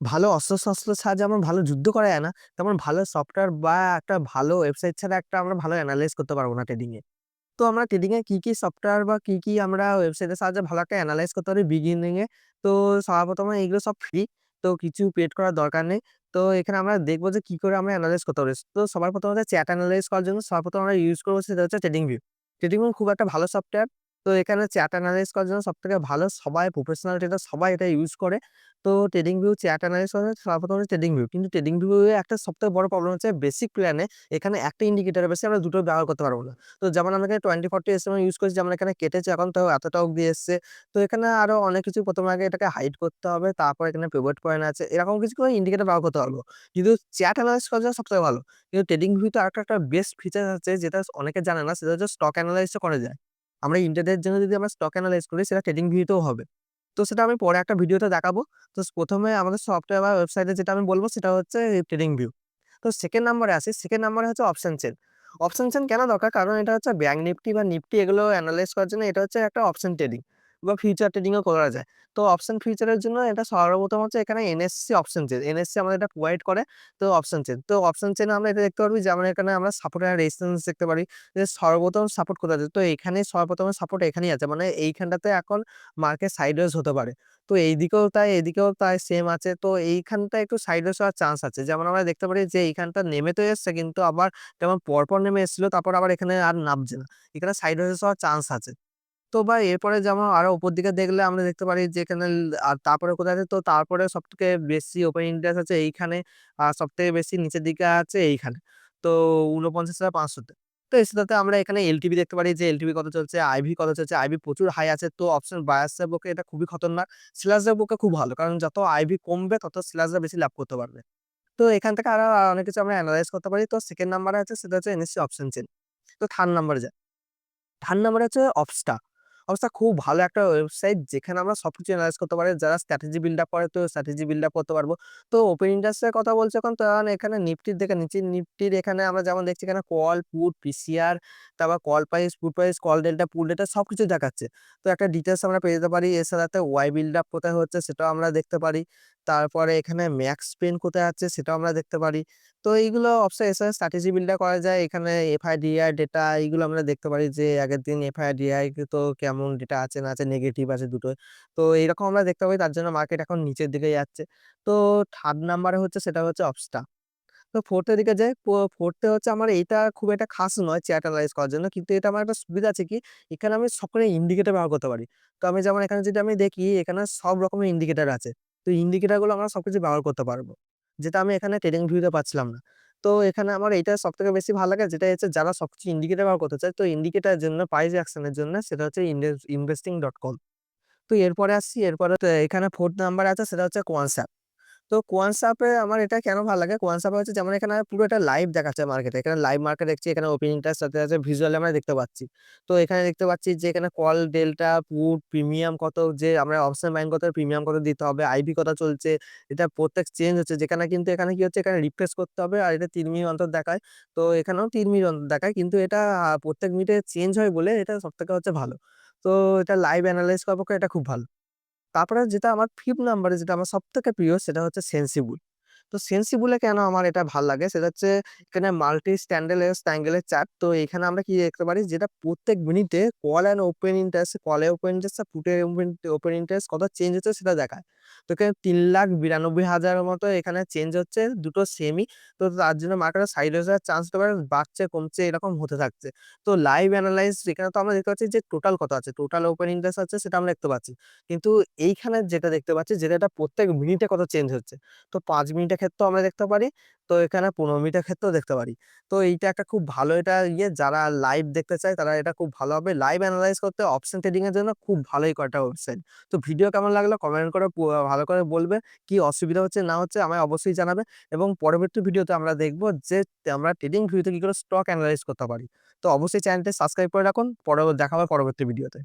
ভালো অস্ত্র-শস্ত্রের সাহায্যে আমরা ভালো যুদ্ধ করা যায় না, তেমন ভালো সফটওয়্যার বা একটা ভালো ওয়েবসাইট ছাড়া একটা আমরা ভালো এনালাইজ করতে পারব না ট্রেডিংয়ে তো আমরা ট্রেডিংয়ে কী কি, সফটওয়্যার বা কী কী আমরা ওয়েবসাইটের সাহায্যে ভালো একটা এনালাইজ করতে পারি বিগিনিংয়ে। তো সর্বপ্রথমে এগুলো সব ফ্রি। তো কিছু পেড করার দরকার নেই। তো এখানে আমরা দেখব যে কী করে আমরা এনালাইজ করতে পারি। তো সবার প্রথমে চ্যাট এনালাইজ করার জন্য সর্বপ্রথম আমরা ইউজ করব সেটা হচ্ছে ট্রেডিং ভিউ। ট্রেডিং ভিউ খুব একটা ভালো সফটওয়্যার। তো এখানে চ্যাট এনালাইজ করার জন্য সব থেকে ভালো সবাই প্রফেশনাল ট্রেডার সবাই এটা ইউজ করে। তো ট্রেডিং ভিউ চ্যাট করার জন্য সর্বপ্রথম হচ্ছে ট্রেডিং ভিউ। কিন্তু ট্রেডিং ভিউ একটা সবথেকে বড় প্রবলেম হচ্ছে বেসিক প্ল্যানে এখানে একটা ইন্ডিকেটার বেশি আমরা দুটো ব্যবহার করতে পারব না। তো যেমন আমরা এখানে 20-40 SMA ইউজ করেছি, যেমন এখানে কেটেছে এখন তাও এতটা অব্দি এসছে। তো এখানে আরও অনেক কিছু প্রথমে আগে এটাকে হাইড করতে হবে। তারপর এখানে পিভট পয়েন্ট আছে। এরকম কিছু করে ইন্ডিকেটর ব্যবহার করতে পারব কিন্তু চ্যাট এনালাইজ করার জন্য সবথেকে ভালো। কিন্তু ট্রেডিং ভিউতে আরেকটা, একটা বেস্ট ফিচার আছে যেটা অনেকে জানে না, সেটা হচ্ছে স্টক এনালাইজ ও করা যায়। আমরা ইন্টারনেটের জন্য যদি আমরা স্টক অ্যানালাইজ করি, সেটা ট্রেডিং ভিউতেও হবে। তো সেটা আমি পরে একটা ভিডিওতে দেখাবো। তো প্রথমে আমাদের সফটওয়্যার বা ওয়েবসাইটে যেটা আমি বলব, সেটা হচ্ছে ট্রেডিং ভিউ। তো সেকেন্ড নাম্বারে আসি। সেকেন্ড নাম্বারে হচ্ছে অপশান চেন অপশান চেন কেন দরকার? কারণ এটা হচ্ছে ব্যাংক নিফটি বা নিফটি এগুলো অ্যানালাইজ করার জন্য এটা হচ্ছে একটা অপশান ট্রেডিং বা ফিউচার ট্রেডিংও করা যায়। তো অপশন ফিউচারের জন্য এটা সর্বপ্রথম হচ্ছে এখানে এনএসসি অপশন চেন এনএসসি আমাদের এটা প্রোভাইড করে, তো অপশন চেন তো অপশন চেইন এ আমরা এটা দেখতে পারবি যেমন এখানে আমরা সাপোর্ট এন্ড রেজিস্ট্যান্স দেখতে পারি। যে সর্বপ্রথম সাপোর্ট কোথায় আছে? তো এখানে সর্বপ্রথম সাপোর্ট এখানেই আছে। মানে এইখানটাতে এখন মার্কেট সাইডওয়েজ হতে পারে। তো এইদিকেও তাই এদিকেও তাই সেম আছে। তো এইখানটায় একটু সাইডওয়েজ হওয়ার চান্স আছে। যেমন আমরা দেখতে পারি যে এইখানটা নেমে তো এসছে, কিন্তু আবার যেমন পরপর নেমে এসেছিল, তারপর আবার এখানে আর নামছে না। এখানে সাইডওয়েজ হওয়ার চান্স আছে। তো ভাই এরপরে যেমন আরও উপর দিকে দেখলে আমরা দেখতে পারি যে এখানে আর তারপরে কোথায় আছে? তো তারপরে সব থেকে বেশি ওপেন ইন্টারেস্ট আছে এইখানে। আর সব থেকে বেশি নিচের দিকে আছে এইখানে। তো উনপঞ্চাশ হাজার পাঁচশোতে তো এর সাথে আমরা এখানে এলটিভি দেখতে পারি যে এলটিভি কত চলছে, আইভি কত চলছে। আইভি প্রচুর হাই আছে। তো অপশন বায়াসের পক্ষে এটা খুবই খতরনাক। সেলার্স দের পক্ষে খুব ভালো। কারণ যত আইভি কমবে তত সেলার্সরা বেশি লাভ করতে পারবে। তো এখান থেকে আরও অনেক কিছু আমরা অ্যানালাইজ করতে পারি। তো সেকেন্ড নাম্বারে আছে সেটা হচ্ছে এনএসসি অপশন চেন তো থার্ড নাম্বারে যাই। 3rd নাম্বারে হচ্ছে অপস্টা। অপস্টা খুব ভালো একটা ওয়েবসাইট যেখানে আমরা সব কিছু এনালাইজ করতে পারি। যারা স্ট্র্যাটেজি বিল্ড আপ করে তো স্ট্র্যাটেজি বিল্ড আপ করতে পারব। তো ওপেন ইন্টারেস্ট এর কথা বলছে এখন তো এখানে নিফটির দেখে নিচ্ছি। নিফটির এখানে আমরা যেমন দেখছি এখানে কল, পুট, পিসিআর তারপর call price, put price, call delta, put delta সব কিছু দেখাচ্ছে। তো একটা ডিটেলস আমরা পেয়ে যেতে পারি। সাথে ওয়াই বিল্ড আপ কোথায় হচ্ছে সেটাও আমরা দেখতে পারি। তারপরে এখানে ম্যাক্স পেন কোথায় আছে সেটাও আমরা দেখতে পারি। তো এইগুলো অবশ্যই সাথে স্ট্র্যাটেজি বিল্ড আপ করা যায়। এখানে এফআইডিআই ডেটা এইগুলো আমরা দেখতে পারি যে, আগের দিন এফআইডিআই তো কেমন ডেটা আছে, না আছে নেগেটিভ আছে দুটোই। তো এরকম আমরা দেখতে পারি তার জন্য মার্কেট এখন নিচের দিকে যাচ্ছে। তো থার্ড নাম্বারে হচ্ছে, সেটা হচ্ছে অপস্টা। তো ফোর্থের দিকে যাই। 4th হচ্ছে আমার এইটা খুব একটা খাস নয় চ্যাট এনালাইজ করার জন্য। কিন্তু এটা আমার একটা সুবিধা আছে কি? এখানে আমি সবকটা ইন্ডিকেটর ব্যবহার করতে পারি। তো আমি যেমন এখানে যদি আমি দেখি, এখানে সব রকমের ইন্ডিকেটর আছে। তো ইন্ডিকেটরগুলো আমরা সবকিছু ব্যবহার করতে পারব। যেটা আমি এখানে ট্রেডিং ভিউতে পাচ্ছিলাম না। তো এখানে আমার এটা সব থেকে বেশি ভালো লাগে, যেটা হচ্ছে যারা সবকিছু ইন্ডিকেটার ব্যবহার করতে চায়, তো ইন্ডিকেটার জন্য প্রাইস অ্যাকশনের জন্য সেটা হচ্ছে ইনভেস্টিং ডট কম তো এরপরে আসছি, এরপরে এখানে ফোর্থ নাম্বার আছে, সেটা হচ্ছে কোয়ান্টস্যাপ। তো কোয়ান্টস্যাপ এ আমার এটা কেন ভালো লাগে? কোয়ান্টস্যাপ হচ্ছে যেমন এখানে পুরো এটা লাইভ দেখাচ্ছে মার্কেটে। এখানে লাইভ মার্কেট দেখছি এখানে ওপেন ইন্টারেস্ট সাথে আছে ভিজুয়ালি আমরা দেখতে পাচ্ছি। তো এখানে দেখতে পাচ্ছি যে এখানে কল ডেল্টা, পুট, প্রিমিয়াম কত যে আমরা অপশন বাইং কত প্রিমিয়াম কত দিতে হবে, আইভি কত চলছে। এটা প্রত্যেক চেঞ্জ হচ্ছে যেখানে কিন্তু এখানে কি হচ্ছে এখানে রিফ্রেশ করতে হবে আর এটা তিন মিনিট অন্তর দেখায়। তো এখানেও তিন মিনিট অন্তর দেখায়। কিন্তু এটা প্রত্যেক মিনিটে চেঞ্জ হয় বলে এটা সবথেকে হচ্ছে ভালো। তো এটা লাইভ এনালাইজ করার পক্ষে এটা খুব ভালো। তারপরে যেটা আমার ফিফ নাম্বারে যেটা আমার সব থেকে প্রিয় সেটা হচ্ছে সেনসিবল। তো সেনসিবল এ কেন আমার এটা ভালো লাগে? সেটা হচ্ছে এখানে মাল্টি স্ট্যান্ডেল এর ট্রায়াঙ্গেল এর চার্ট। তো এখানে আমরা কি দেখতে পারি যেটা প্রত্যেক মিনিটে কল অ্যান্ড ওপেন ইন্টারেস্ট, কলে ওপেন ইন্টারেস্ট আর পুটে ওপেন ইন্টারেস্ট কত চেঞ্জ হচ্ছে সেটা দেখায়। তো এখানে ৩,৯২,০০০ এর মতো এখানে চেঞ্জ হচ্ছে দুটো সেমি তো তার জন্য মার্কেটে সাইডওয়েজ হওয়ার চান্স পারে বাড়ছে কমছে এরকম হতে থাকছে। তো লাইভ এনালাইজ এখানে তো আমরা দেখতে পাচ্ছি যে টোটাল কত আছে। টোটাল ওপেন ইন্টারেস্ট আছে সেটা আমরা দেখতে পাচ্ছি। কিন্তু এইখানে যেটা দেখতে পাচ্ছি যেটা প্রত্যেক মিনিটে কত চেঞ্জ হচ্ছে। তো ৫ মিনিটের ক্ষেত্রেও আমরা দেখতে পারি। তো এখানে ১৫ মিনিটের ক্ষেত্রেও দেখতে পারি। তো এইটা একটা খুব ভালো এটা ইয়ে যারা লাইভ দেখতে চায় তারা এটা খুব ভালোভাবে লাইভ অ্যানালাইজ করতে অপশন ট্রেডিং এর জন্য খুব ভালোই কয়েকটা ওয়েবসাইট। তো ভিডিও কেমন লাগল কমেন্ট করে ভালো করে বলবে। কি অসুবিধা হচ্ছে, না হচ্ছে আমায় অবশ্যই জানাবে। এবং পরবর্তী ভিডিওতে আমরা দেখব যে আমরা ট্রেডিং ভিডিওতে কি করে স্টক অ্যানালাইজ করতে পারি। তো অবশ্যই চ্যানেলটি সাবস্ক্রাইব করে রাখুন। পরে দেখা হবে পরবর্তী ভিডিওতে।